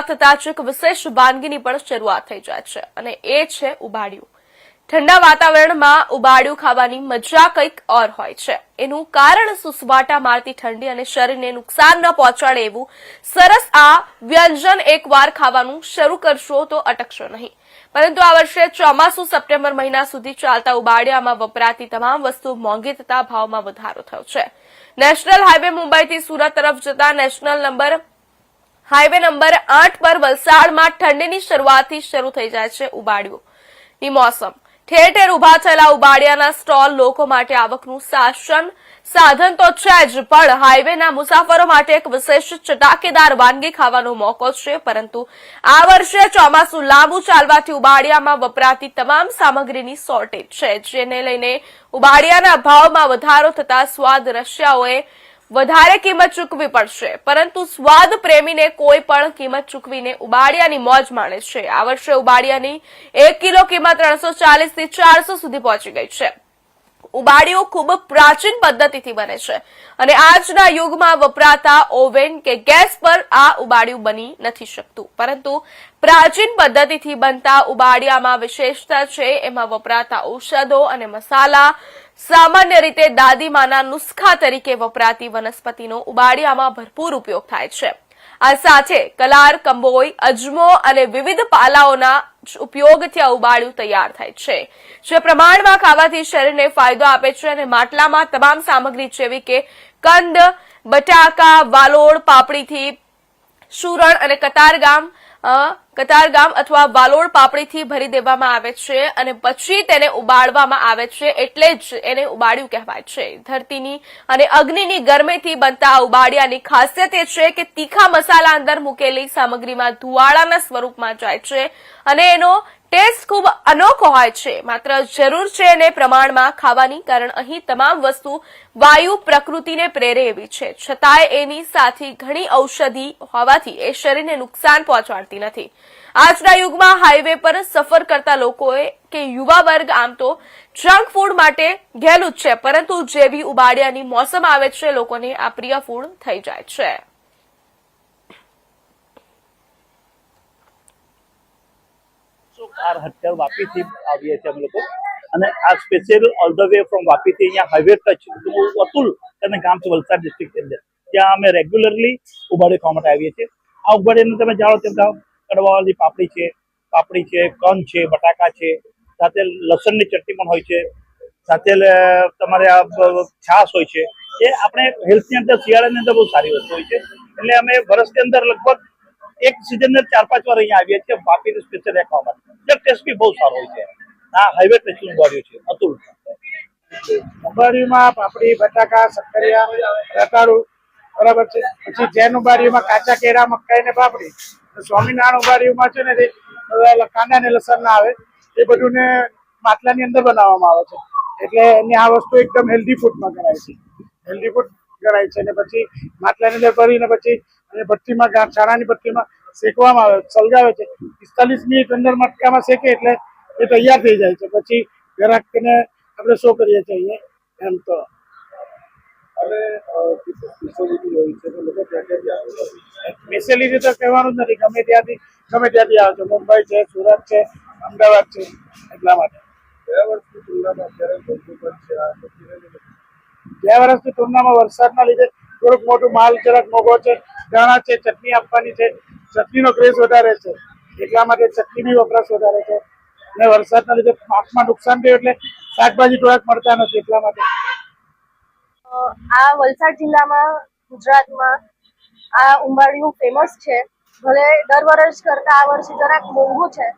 થતા જ એક વિશેષ વાનગીની પણ શરૂઆત થઈ જાય છે અને એ છે ઉબાડિયું. ઠંડા વાતાવરણમાં ઉબાડિયું ખાવાની મજા કંઈક ઓર હોય છે. એનું કારણ સુસવાટા મારતી ઠંડી અને શરીરને નુકસાન ન પહોંચાડે એવું સરસ આ વ્યંજન એકવાર ખાવાનું શરૂ કરશો તો અટકશો નહીં. પરંતુ આ વર્ષે ચોમાસું સપ્ટેમ્બર મહિના સુધી ચાલતા ઉબાડિયામાં વપરાતી તમામ વસ્તુ મોંઘી થતા ભાવમાં વધારો થયો છે. નેશનલ હાઈવે મુંબઈથી સુરત તરફ જતા નેશનલ નંબર હાઈવે નંબર આઠ પર વલસાડમાં ઠંડીની શરૂઆતથી શરૂ થઈ જાય છે ઉબાડિયું. ની મોસમ. ઠેર ઠેર ઊભા થયેલા ઉબાડિયાના સ્ટોલ લોકો માટે આવકનું શાસન સાધન તો છે જ, પણ હાઈવેના મુસાફરો માટે એક વિશેષ ચટાકેદાર વાનગી ખાવાનો મોકો છે. પરંતુ આ વર્ષે ચોમાસું લાંબુ ચાલવાથી ઉબાડિયામાં વપરાતી તમામ સામગ્રીની શોર્ટેજ છે, જેને લઈને ઉબાડિયાના ભાવમાં વધારો થતા સ્વાદ રશિયાઓએ વધારે કિંમત ચૂકવી પડશે. પરંતુ સ્વાદ પ્રેમીને કોઈ પણ કિંમત ચૂકવીને ઉબાડિયાની મોજ માણે છે. આ વર્ષે ઉબાડિયાની એક કિલો કિંમત ત્રણસો ચાલીસથી ચારસો સુધી પહોંચી ગઈ છે. ઉબાડિયું ખૂબ પ્રાચીન પદ્ધતિથી બને છે અને આજના યુગમાં વપરાતા ઓવેન કે ગેસ પર આ ઉબાડિયું બની નથી શકતું. પરંતુ પ્રાચીન પદ્ધતિથી બનતા ઉબાડિયામાં વિશેષતા છે. એમાં વપરાતા ઔષધો અને મસાલા સામાન્ય રીતે દાદીમાના નુસ્ખા તરીકે વપરાતી વનસ્પતિનો ઉબાડિયામાં ભરપૂર ઉપયોગ થાય છે. આ સાથે કલાર, કંબોઈ, અજમો અને વિવિધ પાલાઓના ઉપયોગથી આ ઉબાડિયું તૈયાર થાય છે. જે પ્રમાણમાં ખાવાથી શરીરને ફાયદો આપે છે અને માટલામાં તમામ સામગ્રી જેવી કે કંદ, બટાકા, વાલોળ, પાપડીથી, સુરણ અને કતારગામ કતારગામ અથવા વાલોળ પાપડીથી ભરી દેવામાં આવે છે અને પછી તેને ઉબાડવામાં આવે છે એટલે જ એને ઉબાડિયું કહેવાય છે. ધરતીની અને અગ્નિની ગરમીથી બનતા આ ઉબાડિયાની ખાસિયત એ છે કે તીખા મસાલા અંદર મૂકેલી સામગ્રીમાં ધુવાળાના સ્વરૂપમાં જાય છે અને એનો ટેસ્ટ ખૂબ અનોખો હોય છે. માત્ર જરૂર છે એને પ્રમાણમાં ખાવાની, કારણ અહીં તમામ વસ્તુ વાયુ પ્રકૃતિને પ્રેરે એવી છે. છતાંય એની સાથે ઘણી ઔષધિ હોવાથી એ શરીરને નુકસાન પહોંચાડતી નથી. આજના યુગમાં હાઈવે પર સફર કરતા લોકોએ કે યુવા વર્ગ આમ તો જંક ફૂડ માટે ઘેલું જ છે, પરંતુ જેવી ઉબાડિયાની મોસમ આવે છે, લોકોને આ પ્રિય ફૂડ થઈ જાય છે. કાર હથિયાર વાપીથી આવીએ છીએ અમે લોકો. અને આ special all the way from વાપીથી અહીંયા હાઈવે ટચ અતુલ અને ગામ છે વલસાડ ડિસ્ટ્રિક્ટ અંદર. ત્યાં અમે રેગ્યુલરલી ઉબાડી ખાવા માટે આવીએ છીએ. આ ઉબાડીને તમે જાણો તેમ કડવાવાળી પાપડી છે પાપડી છે, કન છે, બટાકા છે, સાથે લસણની ચટણી પણ હોય છે, સાથે તમારે આ છાશ હોય છે. એ આપણે હેલ્થની અંદર શિયાળાની અંદર બહુ સારી વસ્તુ હોય છે. એટલે અમે વર્ષની અંદર લગભગ એક સિઝન ચાર પાંચ વાર અહીંયા આવીએ છીએ. વાપી સ્પેશિયલ એક ખાવા માટે. એટલે ટેસ્ટ બી બહુ સારો હોય છે. આ હાઈવે ટેસ્ટનું ઉબાડ્યું છે. અતુલ. ઉંબાડીમાં પાપડી, બટાકા સક્કરિયા રતાળુ. બરાબર છે? પછી જૈન ઉંબાડીમાં કાચા કેરા મકાઈ ને પાપડી. સ્વામિનારાયણ ઉંબાડીમાં છે ને કાંદા ને લસણ ના આવે, એ બધું ને માટલાની અંદર બનાવવામાં આવે છે. એટલે એની આ વસ્તુ એકદમ હેલ્ધી ફૂડમાં ગણાય છે. હેલ્ધી ફૂડ ગણાય છે અને પછી માટલાની અંદર ભરીને પછી અને ભઠ્ઠીમાં ગા- ચણાની ભઠ્ઠીમાં શેકવામાં આવે સળગાવે છે. પિસ્તાલીસ મિનિટ અંદર મટકામાં શેકે એટલે એ તૈયાર થઈ જાય છે. પછી ગ્રાહકને આપણે શો કરીએ છીએ અહીંયા. એમ તો. સ્પેશિયલી તો કહેવાનું જ નથી. ગમે ત્યાંથી ગમે ત્યાંથી આવે છે. મુંબઈ છે સુરત છે અમદાવાદ છે એટલા માટે. બે વર્ષની તુલનામાં વરસાદના લીધે થોડુંક મોટું માલ જરાક મોઘો છે. દાણા છે, ચટણી આપવાની છે. ચટણીનો ક્રેઝ વધારે છે. એટલા માટે ચટણી બી વપરાશ વધારે છે. અને વરસાદના લીધે પાકમાં નુકસાન થયું એટલે શાકભાજી થોડાક મળતા નથી એટલા માટે. આ વલસાડ જિલ્લામાં, ગુજરાતમાં આ ઉંબાડિયું ફેમસ છે. ભલે દર વર્ષ કરતા આ વર્ષે જરાક મોંઘું છે,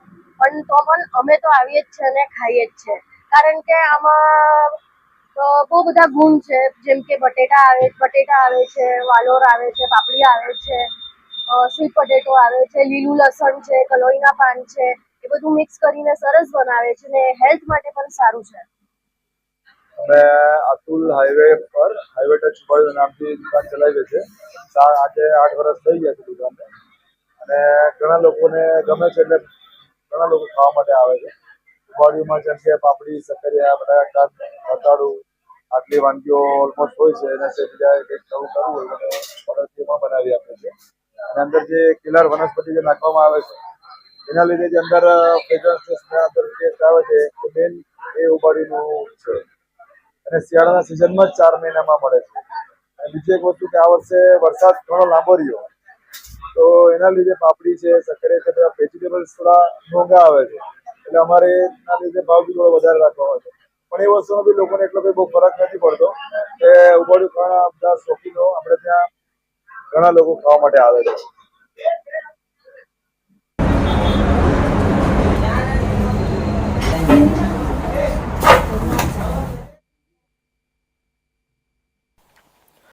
પણ તો પણ અમે તો આવીએ જ છે અને ખાઈએ જ છે કારણ કે આમાં અ, બહુ બધા ગુણ છે જેમ કે બટેટા આવે બટેટા આવે છે વાલોર આવે છે પાપડી આવે છે સ્વીટ પટેટો આવે છે લીલું લસણ છે કલોઈના પાન છે એ બધું મિક્સ કરીને સરસ બનાવે છે ને હેલ્થ માટે પણ સારું છે. અમે અતુલ હાઈવે પર હાઈવે ટચ વર્લ્ડ નામથી દુકાન ચલાવીએ છીએ આજે આઠ વર્ષ થઈ ગયા છે દુકાનને. અને ઘણા લોકોને ગમે છે એટલે ઘણા લોકો ખાવા માટે આવે છે. ઉપાડીમાં જેમ કે પાપડી, સક્કરિયા બટાકા ઘટાડું આટલી વાનગીઓ ઓલમોસ્ટ હોય છે. એના સિવાય બીજા કંઈક નવું કરવું હોય તો ઓર્ડર બનાવી આપે છે અને અંદર જે કિલર વનસ્પતિ જે નાખવામાં આવે છે, એના લીધે જે અંદર અંદર ટેસ્ટ આવે છે એ મેન એ ઉબાડીનું છે. અને શિયાળાના સિઝનમાં જ ચાર મહિનામાં મળે છે. અને બીજી એક વસ્તુ કે આ વર્ષે વરસાદ ઘણો લાંબો રહ્યો. તો એના લીધે પાપડી છે, સક્કરિયા છે, બધા વેજીટેબલ્સ થોડા મોંઘા આવે છે. એટલે અમારે એના લીધે ભાવ બી થોડો વધારે રાખવાનો છે. પણ એ વસ્તુનો બી લોકોને એટલો કંઈ બહુ ફરક નથી પડતો કે ઉબાડ્યું ખાણા, બધા શોખીનો, આપણે ત્યાં ઘણા લોકો ખાવા માટે આવે છે.